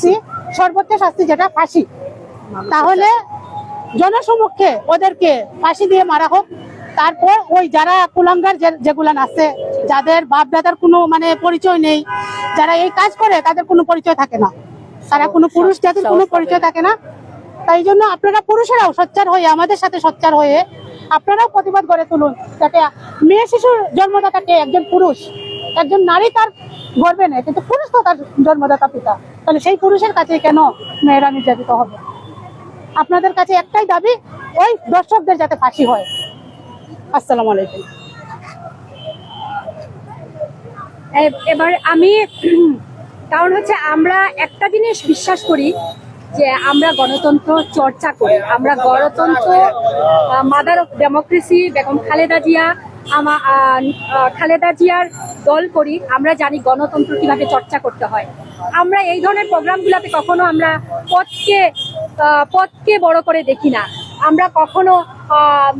শাস্তি সর্বোচ্চ শাস্তি যেটা ফাঁসি। তাহলে জনসমক্ষে ওদেরকে ফাঁসি দিয়ে মারা হোক। তারপর ওই যারা কুলাঙ্গার যেগুলান আছে যাদের বাপ দাদার কোনো মানে পরিচয় নেই যারা এই কাজ করে তাদের কোনো পরিচয় থাকে না। তারা কোনো পুরুষ জাতির কোনো পরিচয় থাকে না। তাই জন্য আপনারা পুরুষেরাও সোচ্চার হয়ে আমাদের সাথে সোচ্চার হয়ে আপনারাও প্রতিবাদ করে তুলুন যাতে মেয়ে শিশুর জন্মদাতাকে একজন পুরুষ একজন নারী তার গর্বে নেয় কিন্তু পুরুষ তো তার জন্মদাতা পিতা। তাহলে সেই পুরুষের কাছে কেন মেয়েরা নির্যাতিত হবে? আপনাদের কাছে একটাই দাবি, ওই দর্শকদের যাতে ফাঁসি হয়। আসসালামু আলাইকুম। এবার আমি, কারণ হচ্ছে আমরা একটা জিনিস বিশ্বাস করি, যে আমরা গণতন্ত্র চর্চা করি। আমরা গণতন্ত্র mother of democracy Begum Khaleda Zia, আমা খালেদা জিয়ার দল করি। আমরা জানি গণতন্ত্র কীভাবে চর্চা করতে হয়। আমরা এই ধরনের প্রোগ্রামগুলোতে কখনো আমরা পথকে পথকে বড় করে দেখি না। আমরা কখনো আহ,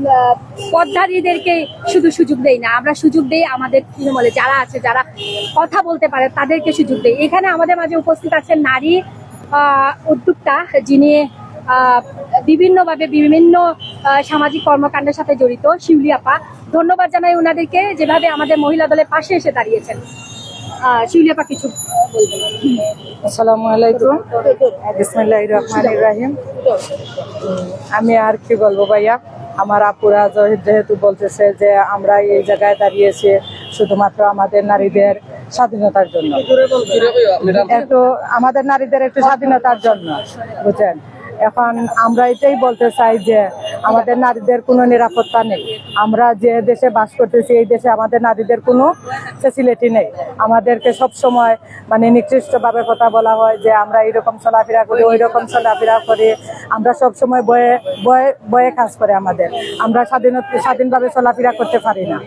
শুধু সুযোগ দেই না। আমরা সুযোগ দেই আমাদের তৃণমূলে যারা আছে যারা কথা বলতে পারে তাদেরকে সুযোগ দেই। এখানে আমাদের মাঝে উপস্থিত আছেন নারী উদ্যোক্তা যিনি বিভিন্নভাবে বিভিন্ন সামাজিক কর্মকাণ্ডের সাথে জড়িত শিউলি আপা। ধন্যবাদ জানাই ওনাদেরকে যেভাবে আমাদের মহিলা দলের পাশে এসে দাঁড়িয়েছেন। আহ, শিউলি আপা কিছু আসসালামু আলাইকুম। বিসমিল্লাহ রহমান রাহিম। আমি আর কি বলব ভাইয়া? আমার আপুরা যেহেতু বলতেছে যে আমরা এই জায়গায় দাঁড়িয়েছি শুধুমাত্র আমাদের নারীদের স্বাধীনতার জন্য। একটু আমাদের নারীদের একটু স্বাধীনতার জন্য বুঝছেন? এখন আমরা এটাই বলতে চাই যে আমাদের নারীদের কোনো নিরাপত্তা নেই। আমরা যে দেশে বাস করতেছি, এই দেশে আমাদের নারীদের কোনো ফেসিলিটি নেই। আমাদেরকে সব সময় মানে নিকৃষ্টভাবে কথা বলা হয় যে আমরা এইরকম চলাফেরা করি ওই রকম চলাফেরা করি। আমরা সব সময় বয়ে বয়ে বয়ে কাজ করে আমাদের। আমরা স্বাধীনতা স্বাধীনভাবে চলাফেরা করতে পারি না,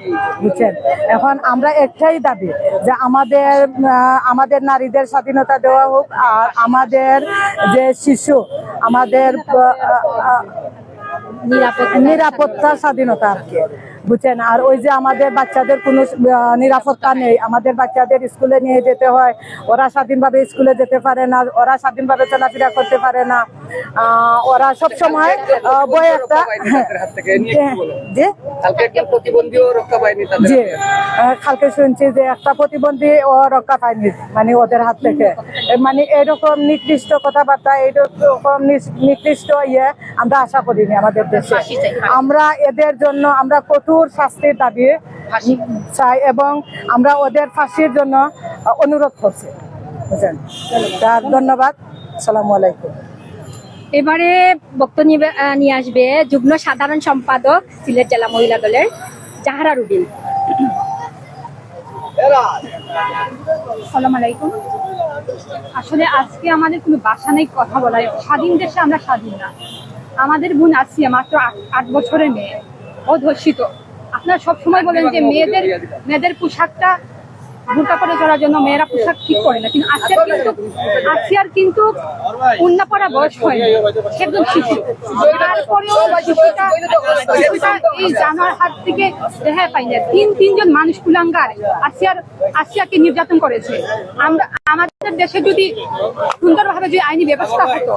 বুঝছেন? এখন আমরা একটাই দাবি যে আমাদের আমাদের নারীদের স্বাধীনতা দেওয়া হোক, আর আমাদের যে শিশু আমাদের আহ, আহ, নিরাপত্তা নিরাপত্তা স্বাধীনতা আর কি বুঝছেন? আর ওই যে আমাদের বাচ্চাদের কোনো নিরাপত্তা নেই। আমাদের বাচ্চাদের স্কুলে নিয়ে যেতে হয়। ওরা স্বাধীনভাবে স্কুলে যেতে পারে না। ওরা স্বাধীনভাবে চলাফেরা করতে পারে না। ওরা সব সময় বই একটা যে জি? কালকে শুনছি যে একটা প্রতিবন্ধী ও রক্ষা পায়নি মানে ওদের হাত থেকে। মানে এরকম নিকৃষ্ট কথাবার্তা এরকম নিস- নিকৃষ্ট ইয়ে আমরা আশা করিনি আমাদের দেশে। আমরা এদের জন্য আমরা কঠোর শাস্তির দাবি চাই এবং আমরা ওদের ফাঁসির জন্য অনুরোধ করছি। বুঝলেন? তার ধন্যবাদ। সালামু আলাইকুম। এবারে বক্তব্য নিয়ে আসবে যুগ্ম সাধারণ সম্পাদক সিলেট জেলা মহিলা দলের জাহারা রুবিন। আসসালামু আলাইকুম। আসলে আজকে আমাদের কোনো বাসা নেই কথা বলার স্বাধীন দেশে আমরা স্বাধীন না। আমাদের বোন আসিয়া মাত্র আট- আট বছরের মেয়ে। ও ধর্ষিত আপনারা সব সময় বলেন যে মেয়েদের মেয়েদের পোশাকটা বোরকা পরে চলার জন্য মেয়েরা পোশাক ঠিক করে না। কিন্তু আসিয়ার কিন্তু আসিয়ার কিন্তু উন্না পড়া বয়স হয়নি সে একজন শিশু। তারপরেও শিশুটা শিশুটা এই জানোয়ার হাত থেকে রেহাই পাই না। তিন তিনজন মানুষ কুলাঙ্গার। আসিয়ার আসিয়াকে নির্যাতন করেছে। আমরা আমাদের দেশে যদি সুন্দরভাবে যদি আইনি ব্যবস্থা হতো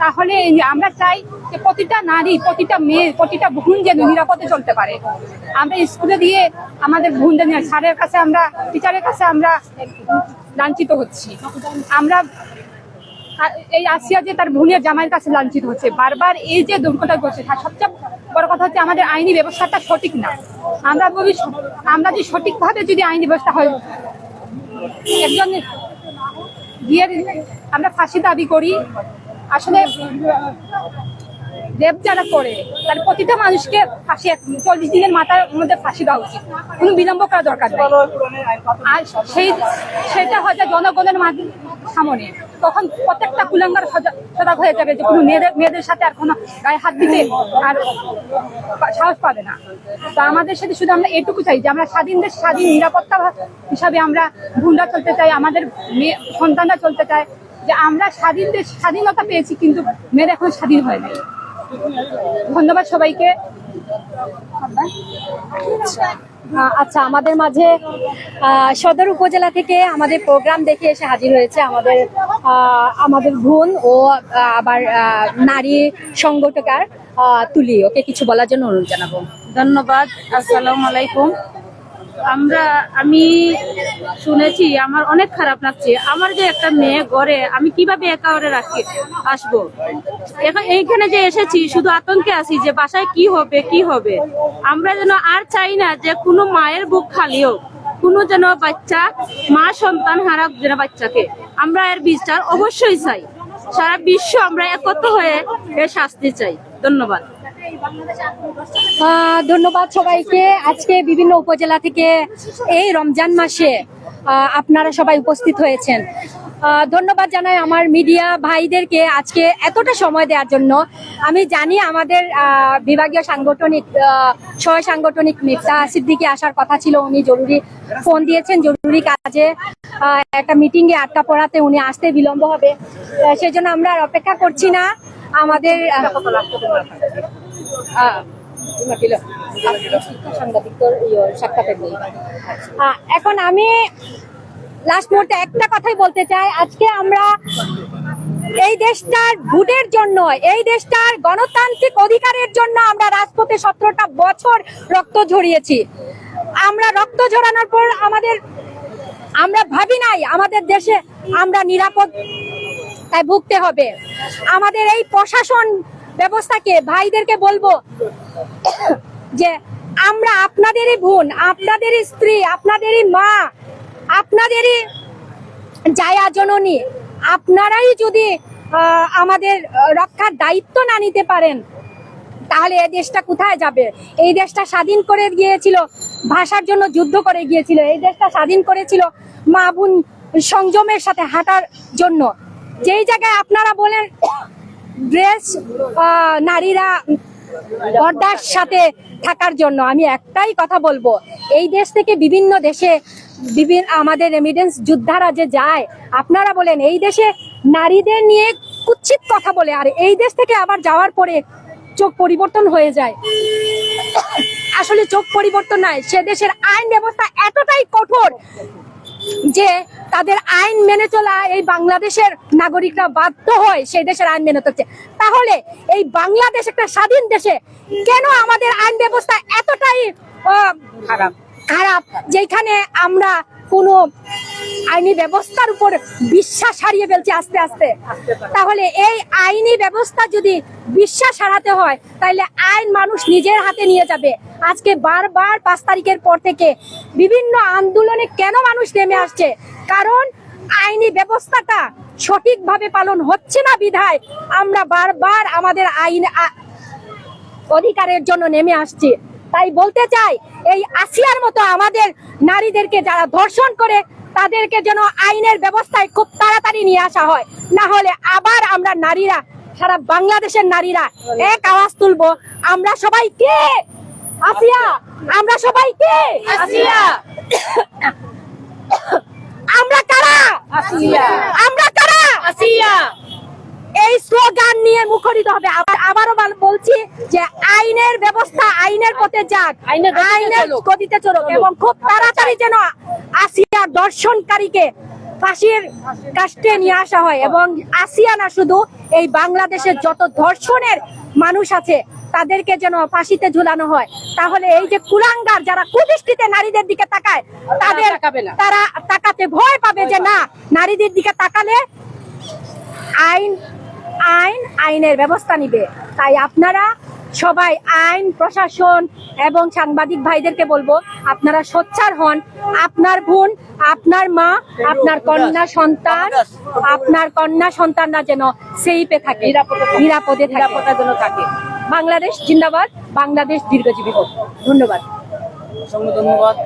তাহলে আমরা চাই যে প্রতিটা নারী, প্রতিটা মেয়ে, প্রতিটা বোন যেন নিরাপদে চলতে পারে। আমরা স্কুলে দিয়ে আমাদের বোনদের নিয়ে, স্যারের কাছে আমরা, টিচারের কাছে আমরা লাঞ্ছিত হচ্ছি। আমরা এই আসিয়া যে তার বোনের জামাইয়ের কাছে লাঞ্ছিত হচ্ছে। বারবার এই যে দুর্ঘটনা ঘটছে, তার সবচেয়ে বড় কথা হচ্ছে আমাদের আইনি ব্যবস্থাটা সঠিক না। আমরা বলি আমরা যদি সঠিকভাবে যদি আইনি ব্যবস্থা হয়, একজন গিয়ে আমরা ফাঁসি দাবি করি। আসলে রেপ যারা করে, তার প্রতিটা মানুষকে ফাঁসি চল্লিশ দিনের মাথার মধ্যে ফাঁসি দেওয়া উচিত। কোনো বিলম্ব করা দরকার নেই। আর সেই সেটা হয়তো জনগণের সামনে। তখন প্রত্যেকটা কুলাঙ্গার সজা- সজাগ হয়ে যাবে যে কোনো মেয়েদের মেয়েদের সাথে আর কোনো গায়ে হাত দিতে আর সাহস পাবে না। তো আমাদের সাথে শুধু আমরা এটুকু চাই যে আমরা স্বাধীন দেশ, স্বাধীন নিরাপত্তা হিসাবে আমরা ভুন্ডা চলতে চাই, আমাদের মেয়ে সন্তানরা চলতে চায়। যে আমরা স্বাধীন দেশ, স্বাধীনতা পেয়েছি কিন্তু মেয়েরা এখন স্বাধীন হয় নাই। ধন্যবাদ সবাইকে। আচ্ছা আমাদের মাঝে সদর উপজেলা থেকে আমাদের প্রোগ্রাম দেখে এসে হাজির হয়েছে আমাদের আমাদের বোন ও আবার নারী সংগঠকার তুলি। ওকে কিছু বলার জন্য অনুরোধ জানাব। ধন্যবাদ, আসসালামু আলাইকুম। আমরা, আমি শুনেছি, আমার অনেক খারাপ লাগছে। আমার যে একটা মেয়ে ঘরে, আমি কীভাবে একা করে রাখি, আসব? এখন এইখানে যে এসেছি, শুধু আতঙ্কে আছি যে বাসায় কি হবে কি হবে? আমরা যেন আর চাই না যে কোনো মায়ের বুক খালি হোক, কোনো যেন বাচ্চা, মা সন্তান হারাক যেন বাচ্চাকে। আমরা এর বিচার অবশ্যই চাই। সারা বিশ্ব আমরা একত্র হয়ে এর শাস্তি চাই। ধন্যবাদ। ধন্যবাদ সবাইকে। আজকে বিভিন্ন উপজেলা থেকে এই রমজান মাসে আপনারা সবাই উপস্থিত হয়েছেন। ধন্যবাদ জানাই আমার মিডিয়া ভাইদেরকে আজকে এতটা সময় দেওয়ার জন্য। আমি জানি আমাদের বিভাগীয় সাংগঠনিক সহ সাংগঠনিক মিফতা সিদ্দিকে আসার কথা ছিল, উনি জরুরি ফোন দিয়েছেন, জরুরি কাজে। একটা মিটিং এ আটকা পড়াতে উনি আসতে বিলম্ব হবে। সেজন্য আমরা আর অপেক্ষা করছি না। আমাদের এখন আমি লাস্ট মুহূর্তে একটা কথাই বলতে চাই। আজকে আমরা এই দেশটার ভোটের জন্য, এই দেশটার গণতান্ত্রিক অধিকারের জন্য আমরা রাজপথে সতেরোটা বছর রক্ত ঝরিয়েছি। আমরা রক্ত ঝরানোর পর আমাদের, আমরা ভাবি নাই আমাদের দেশে আমরা নিরাপদ তাই ভুগতে হবে। আমাদের এই প্রশাসন ব্যবস্থাকে ভাইদেরকে বলব যে আমরা আপনাদেরই বোন, আপনাদেরই স্ত্রী, আপনাদেরই মা, আপনাদেরই জায়া জননী, আপনারাই যদি আমাদের রক্ষার দায়িত্ব না নিতে পারেন, তাহলে এই দেশটা কোথায় যাবে? এই দেশটা স্বাধীন করে গিয়েছিল ভাষার জন্য যুদ্ধ করে গিয়েছিল, এই দেশটা স্বাধীন করেছিল মা বোন সংযমের সাথে হাঁটার জন্য। যেই জায়গায় আপনারা বলেন ড্রেস নারীরা পর্দার সাথে থাকার জন্য। আমি একটাই কথা বলব, এই দেশ থেকে বিভিন্ন দেশে বিভিন্ন আমাদের রেমিডেন্স যোদ্ধারা যে যায়, আপনারা বলেন, এই দেশে নারীদের নিয়ে কুচ্ছিত কথা বলে, আর এই দেশ থেকে আবার যাওয়ার পরে চোখ পরিবর্তন হয়ে যায়। আসলে চোখ পরিবর্তন নয় সে দেশের আইন ব্যবস্থা এতটাই কঠোর যে তাদের আইন মেনে চলা এই বাংলাদেশের নাগরিকরা বাধ্য হয় সেই দেশের আইন মেনে চলছে তাহলে এই বাংলাদেশ একটা স্বাধীন দেশে কেন আমাদের আইন ব্যবস্থা এতটাই খারাপ? খারাপ যেখানে আমরা কোনো আইনি ব্যবস্থার উপর বিশ্বাস হারিয়ে ফেলছে আস্তে আস্তে। তাহলে এই আইনি ব্যবস্থা যদি বিশ্বাস হারাতে হয় তাহলে আইন মানুষ নিজের হাতে নিয়ে যাবে। আজকে বারবার পাঁচ তারিখের পর থেকে বিভিন্ন আন্দোলনে কেন মানুষ নেমে আসছে? কারণ আইনি ব্যবস্থাটা সঠিকভাবে পালন হচ্ছে না বিধায় আমরা বারবার আমাদের আইন অধিকারের জন্য নেমে আসছি। তাই বলতে চাই, এই আসিয়ার মতো আমাদের নারীদেরকে যারা ধর্ষণ করে তাদেরকে যেন আইনের ব্যবস্থায় খুব তাড়াতাড়ি নিয়ে আসা হয়। না হলে আবার আমরা নারীরা সারা বাংলাদেশের নারীরা এক আওয়াজ তুলবো আমরা সবাই কে? আসিয়া আমরা সবাই কে? আসিয়া। আমরা কারা? আসিয়া। আমরা কারা? আসিয়া। এই স্লোগান নিয়ে মুখরিত হবে। আবার আবারও বলছি যে আইনের ব্যবস্থা আইনের পথে যাক। আইনের গতিতে চলুক। এবং খুব তাড়াতাড়ি যেন আসিয়া দর্শনকারীকে ফাঁসির কাস্টে নিয়ে আসা হয় এবং আসিয়া না শুধু এই বাংলাদেশের যত ধর্ষণের মানুষ আছে তাদেরকে যেন ফাঁসিতে ঝুলানো হয়। তাহলে এই যে কুলাঙ্গার যারা কুদৃষ্টিতে নারীদের দিকে তাকায় তাদের তারা তাকাতে ভয় পাবে যে না নারীদের দিকে তাকালে আইন আইন আইনের ব্যবস্থা নিবে। তাই আপনারা সবাই আইন প্রশাসন এবং সাংবাদিক ভাইদেরকে বলব আপনারা সোচ্চার হন। আপনার বোন আপনার মা আপনার কন্যা সন্তান আপনার কন্যা সন্তানরা যেন সেইপে থাকে নিরাপদে নিরাপদে যেন থাকে। বাংলাদেশ জিন্দাবাদ বাংলাদেশ দীর্ঘজীবী হোক। ধন্যবাদ। ধন্যবাদ।